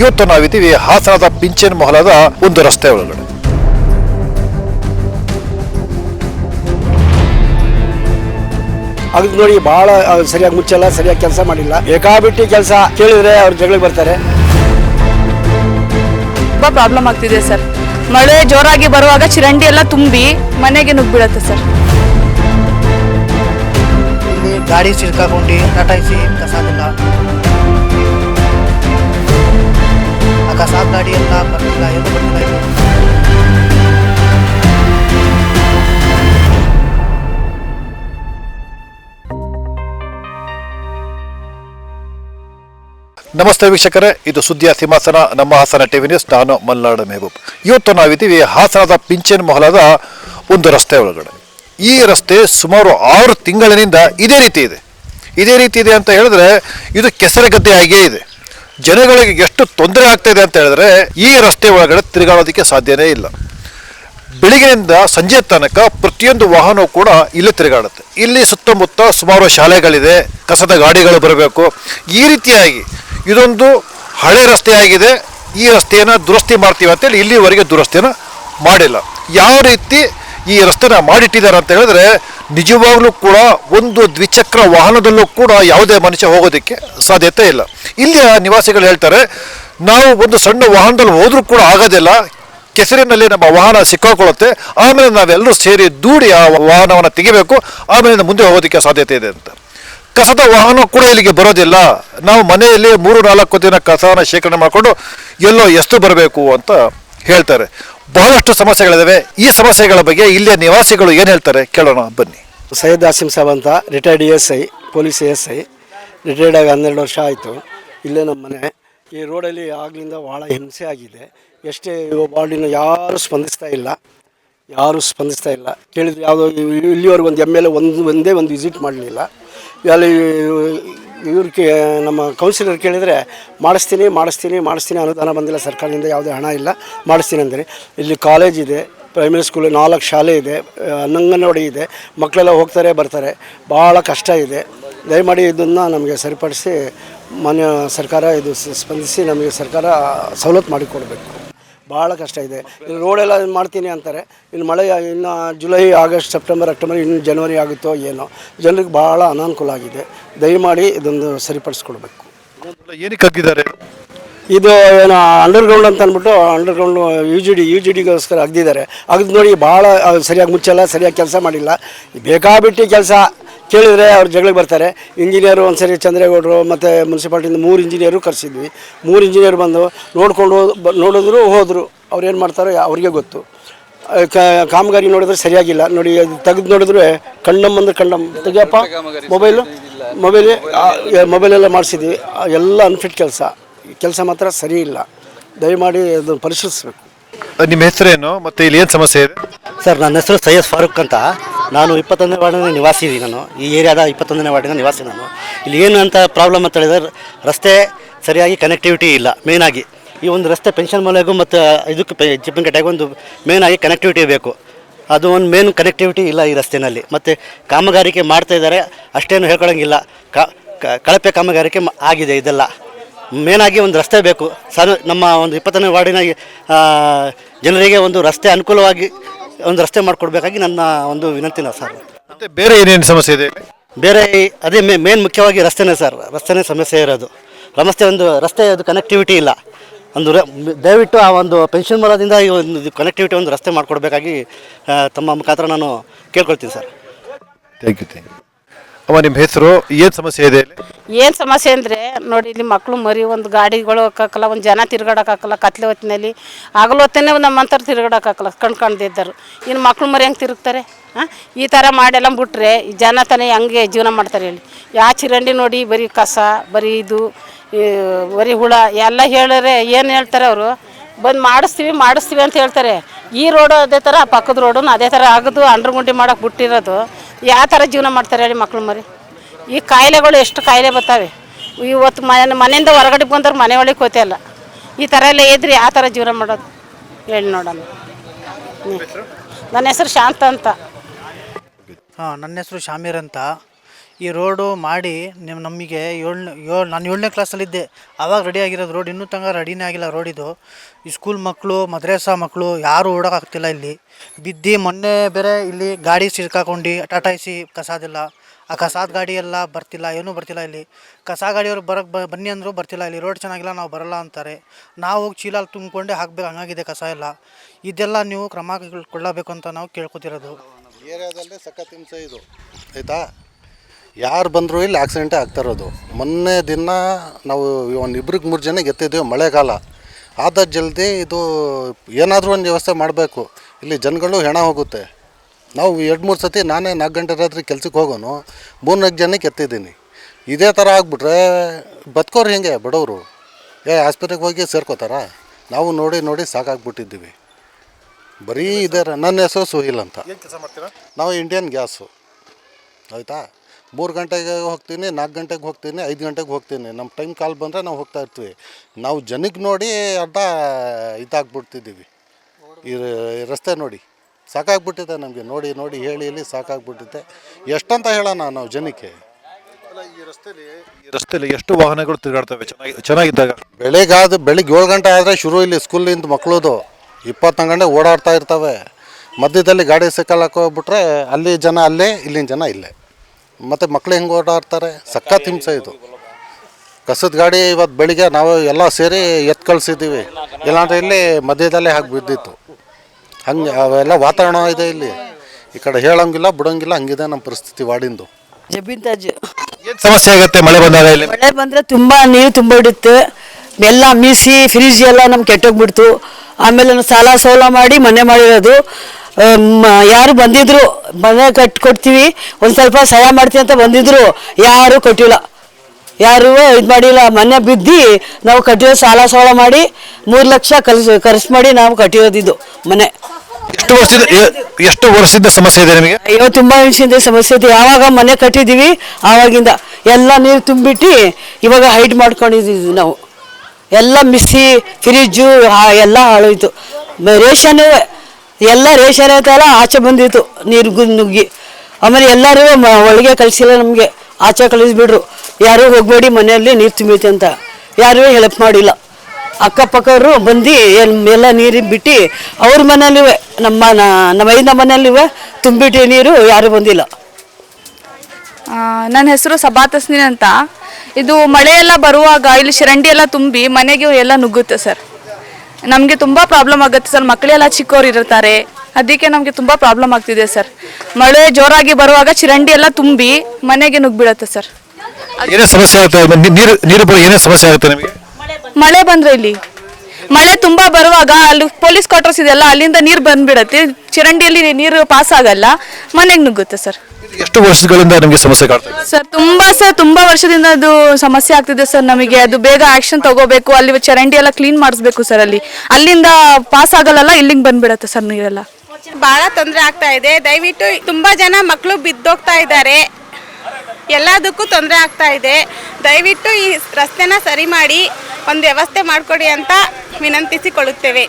ಇವತ್ತು ನಾವಿದ್ದೀವಿ ಹಾಸನದ ಪಿಂಚನ್ ಮೊಹಲದ ಒಂದು ರಸ್ತೆ ಒಳಗಡೆ. ಅದಕ್ಕೆ ನೋಡಿ ಬಹಳ ಸರಿಯಾಗಿ ಮುಚ್ಚಲ್ಲ ಸರಿಯಾಗಿ ಕೆಲಸ ಮಾಡಿಲ್ಲ. ಬೇಕಾಬಿಟ್ಟಿ ಕೆಲಸ ಕೇಳಿದ್ರೆ ಅವ್ರು ಜಗಳಿಗೆ ಬರ್ತಾರೆ. ತುಂಬಾ ಪ್ರಾಬ್ಲಮ್ ಆಗ್ತಿದೆ ಸರ್. ಮಳೆ ಜೋರಾಗಿ ಬರುವಾಗ ಚಿರಂಡಿ ಎಲ್ಲ ತುಂಬಿ ಮನೆಗೆ ನುಗ್ಬಿಡತ್ತೆ ಸರ್. ಇಲ್ಲಿ ಗಾಡಿ ಸಿಡ್ಕಾಕೊಂಡು ಕಟಾಯಿಸಿ ಕಸಾದಿಲ್ಲ ಕಸಾದ ಗಾಡಿ ಎಲ್ಲ ಬರ್ತಿಲ್ಲ ಏನು ಬರ್ತಿಲ್ಲ. ನಮಸ್ತೆ ವೀಕ್ಷಕರೇ, ಇದು ಸುದ್ದಿಯ ಸಿಂಹಾಸನ, ನಮ್ಮ ಹಾಸನ ಟಿವಿ ನ್ಯೂಸ್, ನಾನು ಮಲ್ನಾಡು ಮೆಹಬೂಬ್. ಇವತ್ತು ನಾವಿದ್ದೀವಿ ಹಾಸನದ ಪಿಂಚನ್ ಮೊಹಲದ ಒಂದು ರಸ್ತೆ ಒಳಗಡೆ. ಈ ರಸ್ತೆ ಸುಮಾರು ಆರು ತಿಂಗಳಿನಿಂದ ಇದೇ ರೀತಿ ಇದೆ. ಇದೇ ರೀತಿ ಇದೆ ಅಂತ ಹೇಳಿದ್ರೆ ಇದು ಕೆಸರುಗದ್ದೆ ಆಗಿಯೇ ಇದೆ. ಜನಗಳಿಗೆ ಎಷ್ಟು ತೊಂದರೆ ಆಗ್ತಾ ಇದೆ ಅಂತ ಹೇಳಿದ್ರೆ ಈ ರಸ್ತೆ ಒಳಗಡೆ ತಿರುಗಾಡೋದಕ್ಕೆ ಸಾಧ್ಯನೇ ಇಲ್ಲ. ಬೆಳಿಗ್ಗೆಯಿಂದ ಸಂಜೆ ತನಕ ಪ್ರತಿಯೊಂದು ವಾಹನವೂ ಕೂಡ ಇಲ್ಲೇ ತಿರುಗಾಡುತ್ತೆ. ಇಲ್ಲಿ ಸುತ್ತಮುತ್ತ ಸುಮಾರು ಶಾಲೆಗಳಿದೆ, ಕಸದ ಗಾಡಿಗಳು ಬರಬೇಕು. ಈ ರೀತಿಯಾಗಿ ಇದೊಂದು ಹಳೆ ರಸ್ತೆ ಆಗಿದೆ. ಈ ರಸ್ತೆಯನ್ನು ದುರಸ್ತಿ ಮಾಡ್ತೀವಿ ಅಂತೇಳಿ ಇಲ್ಲಿವರೆಗೆ ದುರಸ್ತಿಯನ್ನು ಮಾಡಿಲ್ಲ. ಯಾವ ರೀತಿ ಈ ರಸ್ತೆನ ಮಾಡಿಟ್ಟಿದ್ದಾರೆ ಅಂತ ಹೇಳಿದ್ರೆ ನಿಜವಾಗ್ಲೂ ಕೂಡ ಒಂದು ದ್ವಿಚಕ್ರ ವಾಹನದಲ್ಲೂ ಕೂಡ ಯಾವುದೇ ಮನುಷ್ಯ ಹೋಗೋದಕ್ಕೆ ಸಾಧ್ಯತೆ ಇಲ್ಲ. ಇಲ್ಲಿಯ ನಿವಾಸಿಗಳು ಹೇಳ್ತಾರೆ, ನಾವು ಒಂದು ಸಣ್ಣ ವಾಹನದಲ್ಲಿ ಹೋದರೂ ಕೂಡ ಆಗೋದಿಲ್ಲ, ಕೆಸರಿನಲ್ಲಿ ನಮ್ಮ ವಾಹನ ಸಿಕ್ಕಾಕೊಳ್ಳುತ್ತೆ, ಆಮೇಲೆ ನಾವೆಲ್ಲರೂ ಸೇರಿ ದೂಡಿ ಆ ವಾಹನವನ್ನು ತೆಗಿಬೇಕು ಆಮೇಲೆ ಮುಂದೆ ಹೋಗೋದಕ್ಕೆ ಸಾಧ್ಯತೆ ಇದೆ ಅಂತ. ಕಸದ ವಾಹನ ಕೂಡ ಇಲ್ಲಿಗೆ ಬರೋದಿಲ್ಲ. ನಾವು ಮನೆಯಲ್ಲಿ ಮೂರು ನಾಲ್ಕು ದಿನ ಕಸವನ್ನು ಶೇಖರಣೆ ಮಾಡಿಕೊಂಡು ಎಲ್ಲೋ ಎಷ್ಟು ಬರಬೇಕು ಅಂತ ಹೇಳ್ತಾರೆ. ಬಹಳಷ್ಟು ಸಮಸ್ಯೆಗಳಿದಾವೆ. ಈ ಸಮಸ್ಯೆಗಳ ಬಗ್ಗೆ ಇಲ್ಲಿಯ ನಿವಾಸಿಗಳು ಏನು ಹೇಳ್ತಾರೆ? ಕೇಳೋಣ, ಬನ್ನಿ. ಸೈಯದ್ ಆಸಿಂ ಸಾಬ್ ಅಂತ retired S I police S I retired ಆಗಿ ಹನ್ನೆರಡು ವರ್ಷ ಆಯಿತು. ಇಲ್ಲೇ ನಮ್ಮ ಮನೆ. ಈ ರೋಡಲ್ಲಿ ಆಗಲಿಂದ ಭಾಳ ಹಿಂಸೆ ಆಗಿದೆ. ಎಷ್ಟೇ ವಾರ್ಡಿನ ಯಾರೂ ಸ್ಪಂದಿಸ್ತಾ ಇಲ್ಲ. ಯಾರೂ ಸ್ಪಂದಿಸ್ತಾ ಇಲ್ಲ. ಕೇಳಿದ್ರು ಯಾವುದೋ ಇಲ್ಲಿವರೆಗೆ ಒಂದು ಎಂ ಎಲ್ ಎ ಒಂದು, ಒಂದೇ ಒಂದು ವಿಸಿಟ್ ಮಾಡಲಿಲ್ಲ. ಅಲ್ಲಿ ಇವ್ರಿಗೆ ನಮ್ಮ ಕೌನ್ಸಿಲರ್ ಕೇಳಿದರೆ, ಮಾಡಿಸ್ತೀನಿ ಮಾಡಿಸ್ತೀನಿ ಮಾಡಿಸ್ತೀನಿ ಅನುದಾನ ಬಂದಿಲ್ಲ. ಸರ್ಕಾರದಿಂದ ಯಾವುದೇ ಹಣ ಇಲ್ಲ. ಮಾಡಿಸ್ತೀನಿ ಅಂದರೆ. ಇಲ್ಲಿ ಕಾಲೇಜ್ ಇದೆ ಪ್ರೈಮರಿ ಸ್ಕೂಲ್ ನಾಲ್ಕು ಶಾಲೆ ಇದೆ ಅನ್ನಂಗನವಾಡಿ ಇದೆ, ಮಕ್ಕಳೆಲ್ಲ ಹೋಗ್ತಾರೆ, ಬರ್ತಾರೆ. ಭಾಳ ಕಷ್ಟ ಇದೆ. ದಯಮಾಡಿ ಇದನ್ನು ನಮಗೆ ಸರಿಪಡಿಸಿ, ಮಾನ್ಯ ಸರ್ಕಾರ ಇದು ಸ್ಪಂದಿಸಿ ನಮಗೆ ಸರ್ಕಾರ ಸವಲತ್ತು ಮಾಡಿಕೊಡ್ಬೇಕು. ಭಾಳ ಕಷ್ಟ ಇದೆ. ಇಲ್ಲಿ ರೋಡೆಲ್ಲ ಮಾಡ್ತೀನಿ ಅಂತಾರೆ. ಇನ್ನು ಮಳೆ ಇನ್ನು ಜುಲೈ ಆಗಸ್ಟ್ ಸೆಪ್ಟೆಂಬರ್ ಅಕ್ಟೋಬರ್ ಇನ್ನು ಜನವರಿ ಆಗುತ್ತೋ ಏನೋ ಜನರಿಗೆ ಭಾಳ ಅನಾನುಕೂಲ ಆಗಿದೆ. ದಯಮಾಡಿ ಇದೊಂದು ಸರಿಪಡಿಸ್ಕೊಡ್ಬೇಕು. ಏನಕ್ಕೆ ಹಾಕಿದ್ದಾರೆ ಇದು ಏನು ಅಂಡರ್ಗ್ರೌಂಡ್ ಅಂತ ಅಂದ್ಬಿಟ್ಟು underground U G D U G ಡಿಗೋಸ್ಕರ ಅಗ್ದಿದ್ದಾರೆ. ಅಗ್ದು ನೋಡಿ ಭಾಳ ಸರಿಯಾಗಿ ಮುಚ್ಚಲ್ಲ ಸರಿಯಾಗಿ ಕೆಲಸ ಮಾಡಿಲ್ಲ. ಬೇಕಾಬಿಟ್ಟಿ ಕೆಲಸ. ಕೇಳಿದರೆ ಅವ್ರು ಜಗಳಿಗೆ ಬರ್ತಾರೆ. ಇಂಜಿನಿಯರು ಒಂದು ಸರಿ ಚಂದ್ರೇಗೌಡರು ಮತ್ತು ಮುನ್ಸಿಪಾಲ್ಟಿಯಿಂದ ಮೂರು ಇಂಜಿನಿಯರು ಕರೆಸಿದ್ವಿ. ಮೂರು ಇಂಜಿನಿಯರ್ ಬಂದು ನೋಡ್ಕೊಂಡು ಹೋದ್- ಬ- ನೋಡಿದ್ರು ಹೋದರು. ಅವ್ರು ಏನು ಮಾಡ್ತಾರೋ ಯಾ- ಅವ್ರಿಗೆ ಗೊತ್ತು. ಕಾಮಗಾರಿ ನೋಡಿದ್ರೆ ಸರಿಯಾಗಿಲ್ಲ. ನೋಡಿ ಅದು ತೆಗೆದು ನೋಡಿದ್ರೆ ಕಣ್ಣಮ್ ಅಂದ್ರೆ ಕಣ್ಣಮ್ ತೆಗಿಯಪ್ಪ ಮೊಬೈಲು ಮೊಬೈಲ್ ಮೊಬೈಲೆಲ್ಲ ಮಾಡಿಸಿದ್ವಿ. ಎಲ್ಲ ಅನ್ಫಿಟ್ ಕೆಲಸ. ಕೆಲಸ ಮಾತ್ರ ಸರಿ ಇಲ್ಲ. ದಯಮಾಡಿ ಅದನ್ನು ಪರಿಶೀಲಿಸಬೇಕು. ನಿಮ್ಮ ಹೆಸರೇನು? ಮತ್ತು ಇಲ್ಲಿ ಏನು ಸಮಸ್ಯೆ ಇದೆ? ಸರ್ ನನ್ನ ಹೆಸರು ಸೈಯದ್ ಫಾರೂಕ್ ಅಂತ. ನಾನು ಇಪ್ಪತ್ತೊಂದನೇ ವಾರ್ಡಿನ ನಿವಾಸಿ ಇದೀನಿ ನಾನು. ಈ ಏರಿಯಾದ ಇಪ್ಪತ್ತೊಂದನೇ ವಾರ್ಡಿನ ನಿವಾಸಿ ನಾನು. ಇಲ್ಲಿ ಏನು ಅಂತ ಪ್ರಾಬ್ಲಮ್ ಅಂತ ಹೇಳಿದ್ರೆ ರಸ್ತೆ ಸರಿಯಾಗಿ ಕನೆಕ್ಟಿವಿಟಿ ಇಲ್ಲ ಮೇಯ್ನಾಗಿ ಈ ಒಂದು ರಸ್ತೆ ಪೆನ್ಷನ್ ಮಲೆಗೂ ಮತ್ತು ಇದಕ್ಕೆ ಪೆ ಚಿಪ್ಪನಕಟ್ಟೆಗೂ ಒಂದು ಮೇನ್ ಆಗಿ ಕನೆಕ್ಟಿವಿಟಿ ಬೇಕು. ಅದು ಒಂದು ಮೇನ್ ಕನೆಕ್ಟಿವಿಟಿ ಇಲ್ಲ ಈ ರಸ್ತೆಯಲ್ಲಿ ಮತ್ತು ಕಾಮಗಾರಿಕೆ ಮಾಡ್ತಾ ಇದ್ದಾರೆ, ಅಷ್ಟೇನು ಹೇಳ್ಕೊಳ್ಳೋಂಗಿಲ್ಲ ಕಳಪೆ ಕಾಮಗಾರಿಕೆ ಆಗಿದೆ ಇದೆಲ್ಲ. ಮೇನಾಗಿ ಒಂದು ರಸ್ತೆ ಬೇಕು. ಸರ್ ನಮ್ಮ ಒಂದು ಇಪ್ಪತ್ತನೇ ವಾರ್ಡಿನ ಜನರಿಗೆ ಒಂದು ರಸ್ತೆ ಅನುಕೂಲವಾಗಿ ಒಂದು ರಸ್ತೆ ಮಾಡಿಕೊಡ್ಬೇಕಾಗಿ ನನ್ನ ಒಂದು ವಿನಂತಿನ ಸರ್. ಮತ್ತೆ ಬೇರೆ ಏನೇನು ಸಮಸ್ಯೆ ಇದೆ? ಬೇರೆ ಅದೇ ಮೇ ಮೇನ್ ಮುಖ್ಯವಾಗಿ ರಸ್ತೆನೇ ಸರ್. ರಸ್ತೆನೇ ಸಮಸ್ಯೆ ಇರೋದು. ರಸ್ತೆ ಒಂದು ರಸ್ತೆ ಅದು ಕನೆಕ್ಟಿವಿಟಿ ಇಲ್ಲ. ಒಂದು ದಯವಿಟ್ಟು ಆ ಒಂದು ಪೆನ್ಷನ್ ಮೂಲದಿಂದ ಈ ಒಂದು ಕನೆಕ್ಟಿವಿಟಿ ಒಂದು ರಸ್ತೆ ಮಾಡಿಕೊಡ್ಬೇಕಾಗಿ ತಮ್ಮ ಮುಖಾಂತರ ನಾನು ಕೇಳ್ಕೊಳ್ತೀನಿ sir. Thank you thank you ಅಮ್ಮ, ನಿಮ್ಮ ಹೆಸರು? ಏನು ಸಮಸ್ಯೆ ಇದೆ ಏನು ಸಮಸ್ಯೆ ಅಂದರೆ, ನೋಡಿ, ಇಲ್ಲಿ ಮಕ್ಕಳು ಮರಿ, ಒಂದು ಗಾಡಿಗಳು ಹಾಕಲ್ಲ ಒಂದು ಜನ ತಿರ್ಗಾಡಕ್ಕಾಗಲ್ಲ ಕತ್ಲೆ ಹೊತ್ತಿನಲ್ಲಿ. ಹಗಲು ಹೊತ್ತನೇ ನಮ್ಮಂಥವ್ರು ತಿರ್ಗಾಡಕ್ಕಾಗಲ್ಲ ಕಣ್ ಕಾಣ್ದಿದ್ದರು ಇನ್ನು ಮಕ್ಕಳು ಮರಿ ಹೆಂಗೆ ತಿರುಗ್ತಾರೆ, ಹಾಂ? ಈ ಥರ ಮಾಡೆಲ್ಲ ಬಿಟ್ರೆ, ಈ ಜನ ತಾನೇ ಹಂಗೆ ಜೀವನ ಮಾಡ್ತಾರೆ ಹೇಳಿ. ಯಾ ಚಿರಂಡಿ ನೋಡಿ, ಬರೀ ಕಸ, ಬರೀ ಇದು ಬರೀ ಹುಳ, ಎಲ್ಲ ಹೇಳಿದ್ರೆ ಏನು ಹೇಳ್ತಾರೆ ಅವರು? ಬಂದು ಮಾಡಿಸ್ತೀವಿ ಮಾಡಿಸ್ತೀವಿ ಅಂತ ಹೇಳ್ತಾರೆ. ಈ ರೋಡು ಅದೇ ಥರ ಪಕ್ಕದ ರೋಡು ಅದೇ ಥರ ಆಗದು, ಅಂಡ್ರಗುಂಡಿ ಮಾಡೋಕೆ ಬಿಟ್ಟಿರೋದು. ಯಾವ ಥರ ಜೀವನ ಮಾಡ್ತಾರೆ ಹೇಳಿ ಮಕ್ಕಳು ಮರಿ. ಈ ಕಾಯಿಲೆಗಳು ಎಷ್ಟು ಕಾಯಿಲೆ ಬರ್ತಾವೆ? ಇವತ್ತು ಮನೆ ಮನೆಯಿಂದ ಹೊರಗಡೆ ಬಂದವ್ರು ಮನೆ ಒಳಗೆ ಅಲ್ಲ. ಈ ಥರ ಎಲ್ಲ ಇದ್ರಿ ಯಾವ ಥರ ಜೀವನ ಮಾಡೋದು? ಹೇಳಿ ನೋಡೋಣ. ನನ್ನ ಹೆಸರು ಶಾಂತ ಅಂತ. ಹಾಂ ನನ್ನ ಹೆಸರು ಶಾಮೀರ್ ಅಂತ. ಈ ರೋಡು ಮಾಡಿ ನಿಮ್ಮ ನಮಗೆ ಏಳನೇ, ಏಳು, ನಾನು ಏಳನೇ ಕ್ಲಾಸಲ್ಲಿದ್ದೆ ಆವಾಗ ರೆಡಿ ಆಗಿರೋದು ರೋಡ್, ಇನ್ನೂ ತನಕ ರೆಡಿನೇ ಆಗಿಲ್ಲ ರೋಡಿದು ಈ ಸ್ಕೂಲ್ ಮಕ್ಕಳು ಮದ್ರಸಾ ಮಕ್ಕಳು ಯಾರೂ ಓಡೋಕ್ಕಾಗ್ತಿಲ್ಲ ಇಲ್ಲಿ. ಬಿದ್ದು ಮೊನ್ನೆ ಬೇರೆ ಇಲ್ಲಿ ಗಾಡಿ ಸಿಕ್ಕಾಕೊಂಡು ಟಾಟಾ ಎಸಿ ಕಸಾದಿಲ್ಲ. ಆ ಕಸಾದ ಗಾಡಿ ಎಲ್ಲ ಬರ್ತಿಲ್ಲ, ಏನೂ ಬರ್ತಿಲ್ಲ ಇಲ್ಲಿ. ಕಸ ಗಾಡಿಯವ್ರು ಬರೋಕ್ಕೆ ಬನ್ನಿ ಅಂದರೂ ಬರ್ತಿಲ್ಲ ಇಲ್ಲಿ. ರೋಡ್ ಚೆನ್ನಾಗಿಲ್ಲ, ನಾವು ಬರಲ್ಲ ಅಂತಾರೆ. ನಾವು ಹೋಗಿ ಚೀಲ ತುಂಬಿಕೊಂಡೆ ಹಾಕ್ಬೇಕು, ಹಂಗಾಗಿದೆ ಕಸ ಎಲ್ಲ. ಇದೆಲ್ಲ ನೀವು ಕ್ರಮ ಕೊಳ್ಳಬೇಕು ಅಂತ ನಾವು ಕೇಳ್ಕೊತಿರೋದು. ಏರಿಯಾದಲ್ಲೇ ಸಖತ್ ಹಿಂಸೆ ಇದು. ಆಯಿತಾ? ಯಾರು ಬಂದರೂ ಇಲ್ಲಿ ಆಕ್ಸಿಡೆಂಟೇ ಆಗ್ತಾ ಇರೋದು. ಮೊನ್ನೆ ದಿನ ನಾವು ಒಂದು ಇಬ್ರಿಗೆ ಮೂರು ಜನಕ್ಕೆ ಎತ್ತಿದ್ದೇವೆ ಮಳೆಗಾಲ. ಆದ ಜಲ್ದಿ ಇದು ಏನಾದರೂ ಒಂದು ವ್ಯವಸ್ಥೆ ಮಾಡಬೇಕು. ಇಲ್ಲಿ ಜನಗಳು ಹೆಣ ಹೋಗುತ್ತೆ. ನಾವು ಎರಡು ಮೂರು ಸತಿ ನಾನೇ ನಾಲ್ಕು ಗಂಟೆ ರಾತ್ರಿ ಕೆಲ್ಸಕ್ಕೆ ಹೋಗೋನು ಮೂರ್ನಾಲ್ಕು ಜನಕ್ಕೆ ಎತ್ತಿದ್ದೀನಿ. ಇದೇ ಥರ ಆಗಿಬಿಟ್ರೆ ಬದುಕೋರು ಹೆಂಗೆ ಬಡವರು? ಏ ಆಸ್ಪತ್ರೆಗೆ ಹೋಗಿ ಸೇರ್ಕೋತಾರ? ನಾವು ನೋಡಿ ನೋಡಿ ಸಾಕಾಗ್ಬಿಟ್ಟಿದ್ದೀವಿ. ಬರೀ ಇದರ ನನ್ನ ಹೆಸರು ಸುಹಿಲ್ ಅಂತ. ನಾವು ಇಂಡಿಯನ್ ಗ್ಯಾಸು ಆಯಿತಾ? ಮೂರು ಗಂಟೆಗೆ ಹೋಗ್ತೀನಿ ನಾಲ್ಕು ಗಂಟೆಗೆ ಹೋಗ್ತೀನಿ ಐದು ಗಂಟೆಗೆ ಹೋಗ್ತೀನಿ. ನಮ್ಮ ಟೈಮ್ ಕಾಲ್ ಬಂದರೆ ನಾವು ಹೋಗ್ತಾ ಇರ್ತೀವಿ. ನಾವು ಜನಕ್ಕೆ ನೋಡಿ ಅಡ್ಡ ಇದಾಗ್ಬಿಡ್ತಿದ್ದೀವಿ. ಈ ರಸ್ತೆ ನೋಡಿ. ಸಾಕಾಗ್ಬಿಟ್ಟಿದೆ ನಮಗೆ. ನೋಡಿ ನೋಡಿ ಹೇಳಿ ಹೇಳಿ ಸಾಕಾಗ್ಬಿಟ್ಟಿದೆ. ಎಷ್ಟಂತ ಹೇಳೋಣ ನಾವು ಜನಕ್ಕೆ? ಈ ರಸ್ತೆಯಲ್ಲಿ ಈ ಎಷ್ಟು ವಾಹನಗಳು ತಿರುಗಾಡ್ತವೆ? ಚೆನ್ನಾಗಿ ಚೆನ್ನಾಗಿದ್ದಾಗ? ಬೆಳಿಗ್ಗೆ ಬೆಳಿಗ್ಗೆ ಏಳು ಗಂಟೆ ಆದರೆ ಶುರು ಇಲ್ಲಿ ಸ್ಕೂಲಿಂದ ಮಕ್ಕಳದು ಇಪ್ಪತ್ತೊಂದು ಗಂಟೆ ಓಡಾಡ್ತಾ ಇರ್ತವೆ. ಮಧ್ಯದಲ್ಲಿ ಗಾಡಿ ಸಿಕ್ಕಲಾಕೋಗ್ಬಿಟ್ರೆ ಅಲ್ಲಿ ಜನ ಅಲ್ಲೇ ಇಲ್ಲಿನ ಜನ ಇಲ್ಲೇ. ಮತ್ತು ಮಕ್ಳು ಹೆಂಗೆ ಓಡಾಡ್ತಾರೆ? ಸಖತ್ ಹಿಂಸೆ ಇದು. ಕಸದ ಗಾಡಿ ಇವತ್ತು ಬೆಳಿಗ್ಗೆ ನಾವು ಎಲ್ಲ ಸೇರಿ ಎತ್ತು ಕಳಿಸಿದ್ದೀವಿ. ಇಲ್ಲಾಂದ್ರೆ ಇಲ್ಲಿ ಮಧ್ಯದಲ್ಲೇ ಹಾಗೆ ಬಿದ್ದಿತ್ತು. ಹಂಗೆ ಅವೆಲ್ಲ ವಾತಾವರಣ ಇದೆ ಇಲ್ಲಿ. ಈ ಕಡೆ ಹೇಳೋಂಗಿಲ್ಲ ಬಿಡೋಂಗಿಲ್ಲ ಹಂಗಿದೆ ನಮ್ಮ ಪರಿಸ್ಥಿತಿ ವಾಡಿಂದು. ಏನು ಸಮಸ್ಯೆ ಆಗುತ್ತೆ ಮಳೆ ಬಂದಾಗ ಇಲ್ಲಿ? ಮಳೆ ಬಂದರೆ ತುಂಬ ನೀರು ತುಂಬಿಡುತ್ತೆ. ಎಲ್ಲ ಮೀಸಿ ಫ್ರಿಜ್ ಎಲ್ಲ ನಮ್ಗೆ ಕೆಟ್ಟೋಗ್ಬಿಡ್ತು. ಆಮೇಲೆ ನಾವು ಸಾಲ ಸೋಲ ಮಾಡಿ ಮನೆ ಮಾಡಿರೋದು. ಯಾರು ಬಂದಿದ್ರು ಮನೆ ಕಟ್ ಕೊಡ್ತೀವಿ ಒಂದು ಸ್ವಲ್ಪ ಸಹಾಯ ಮಾಡ್ತೀವಿ ಅಂತ ಬಂದಿದ್ರು ಯಾರು ಕೊಟ್ಟಿಲ್ಲ. ಯಾರು ಇದು ಮಾಡಿಲ್ಲ ಮನೆ ಬಿದ್ದು ನಾವು ಕಟ್ಟಿರೋ ಸಾಲ ಸಾಲ ಮಾಡಿ ಮೂರು ಲಕ್ಷ ಕಲಸು ಖರ್ಚು ಮಾಡಿ ನಾವು ಕಟ್ಟಿರೋದಿದ್ದು ಮನೆ. ಎಷ್ಟು ವರ್ಷದಿಂದ ಎ- ಎಷ್ಟು ವರ್ಷದಿಂದ ಸಮಸ್ಯೆ ಇದೆ ನಿಮಗೆ? ಅಯ್ಯೋ ತುಂಬ ಸಮಸ್ಯೆ ಇದೆ. ಯಾವಾಗ ಮನೆ ಕಟ್ಟಿದ್ದೀವಿ ಆವಾಗಿಂದ. ಎಲ್ಲ ನೀರು ತುಂಬಿಟ್ಟು ಇವಾಗ ಹೈಟ್ ಮಾಡ್ಕೊಂಡಿದ್ದೀವಿ ನಾವು. ಎಲ್ಲ ಮಿಸ್ಸಿ ಫ್ರಿಜ್ಜು ಎಲ್ಲಾ ಹಾಳೋಯ್ತು. ರೇಷನ್ನೂ ರೇಷನ್ ಎಲ್ಲ ರೇಷನ್ ಐತಲ್ಲ ಆಚೆ ಬಂದಿತ್ತು, ನೀರು ನುಗ್ಗಿ. ಆಮೇಲೆ ಎಲ್ಲರೂ ಒಳಗೆ ಕಳಿಸಿಲ್ಲ ನಮಗೆ. ಆಚೆ ಕಳಿಸ್ಬಿಡ್ರು ಯಾರೂ ಹೋಗಬೇಡಿ, ಮನೆಯಲ್ಲಿ ನೀರು ತುಂಬೈತೆ ಅಂತ. ಯಾರೂ ಹೆಲ್ಪ್ ಮಾಡಿಲ್ಲ. ಅಕ್ಕಪಕ್ಕವರು ಬಂದು ಎಲ್ಲ ನೀರು ಬಿಟ್ಟು ಅವ್ರ ಮನೇಲಿವೆ ನಮ್ಮ ನಮ್ಮ ಐದ ಮನೇಲಿವೆ ತುಂಬಿಟ್ಟು ನೀರು ಯಾರೂ ಬಂದಿಲ್ಲ. ನನ್ನ ಹೆಸರು ಸಬಾತಸ್ನಿ ಅಂತ. ಇದು ಮಳೆ ಎಲ್ಲ ಬರುವಾಗ, ಇಲ್ಲಿ ಶರಂಡಿ ಎಲ್ಲ ತುಂಬಿ ಮನೆಗೆ ಎಲ್ಲ ನುಗ್ಗುತ್ತೆ ಸರ್. ನಮಗೆ ತುಂಬ ಪ್ರಾಬ್ಲಮ್ ಆಗುತ್ತೆ ಸರ್. ಮಕ್ಕಳೆಲ್ಲ ಚಿಕ್ಕವ್ರು ಇರ್ತಾರೆ. ಅದಕ್ಕೆ ನಮಗೆ ತುಂಬ ಪ್ರಾಬ್ಲಮ್ ಆಗ್ತಿದೆ ಸರ್. ಮಳೆ ಜೋರಾಗಿ ಬರುವಾಗ ಚಿರಂಡಿ ಎಲ್ಲ ತುಂಬಿ ಮನೆಗೆ ನುಗ್ಬಿಡುತ್ತೆ ಸರ್. ಏನೇ ಸಮಸ್ಯೆ ಆಗುತ್ತೆ? ನೀರು ನೀರು ಬರೋ ಏನೇ ಸಮಸ್ಯೆ ಆಗುತ್ತೆ ನಿಮಗೆ? ಮಳೆ ಬಂದ್ರೆ ಇಲ್ಲಿ? ಮಳೆ ತುಂಬಾ ಬರುವಾಗ ಅಲ್ಲಿ ಪೊಲೀಸ್ ಕ್ವಾರ್ಟರ್ಸ್ ಇದೆಯಲ್ಲ ಅಲ್ಲಿಂದ ನೀರು ಬಂದ್ಬಿಡತ್ತೆ. ಚರಂಡಿಯಲ್ಲಿ ನೀರು ಪಾಸ್ ಆಗಲ್ಲ. ಮನೆಗೆ ನುಗ್ಗುತ್ತೆ ಸರ್? ಎಷ್ಟು ವರ್ಷಗಳಿಂದ ನಿಮಗೆ ಸಮಸ್ಯೆ ಕಾಡ್ತಾ ಇದೆ? ಸರ್ ತುಂಬಾ ಸರ್ ತುಂಬಾ ವರ್ಷದಿಂದ ಅದು ಸಮಸ್ಯೆ ಆಗ್ತಿದೆ ಸರ್ ನಮಗೆ. ಅದು ಬೇಗ ಆಕ್ಷನ್ ತಗೋಬೇಕು ಅಲ್ಲಿ ಚರಂಡಿ ಎಲ್ಲ ಕ್ಲೀನ್ ಮಾಡಿಸ್ಬೇಕು ಸರ್ ಅಲ್ಲಿ. ಅಲ್ಲಿಂದ ಪಾಸ್ ಆಗಲ್ಲ ಇಲ್ಲಿಗೆ ಬಂದ್ಬಿಡತ್ತೆ ಸರ್ ನೀರೆಲ್ಲ. ಬಹಳ ತೊಂದರೆ ಆಗ್ತಾ ಇದೆ. ದಯವಿಟ್ಟು ತುಂಬಾ ಜನ ಮಕ್ಕಳು ಬಿದ್ದೋಗ್ತಾ ಇದ್ದಾರೆ. ಎಲ್ಲದಕ್ಕೂ ತೊಂದರೆ ಆಗ್ತಾ ಇದೆ. ದಯವಿಟ್ಟು ಈ ರಸ್ತೆನ ಸರಿ ಮಾಡಿ. ಒಂದು ವ್ಯವಸ್ಥೆ ಮಾಡಿಕೊಡಿ ಅಂತ ವಿನಂತಿಸಿಕೊಳ್ಳುತ್ತೇವೆ.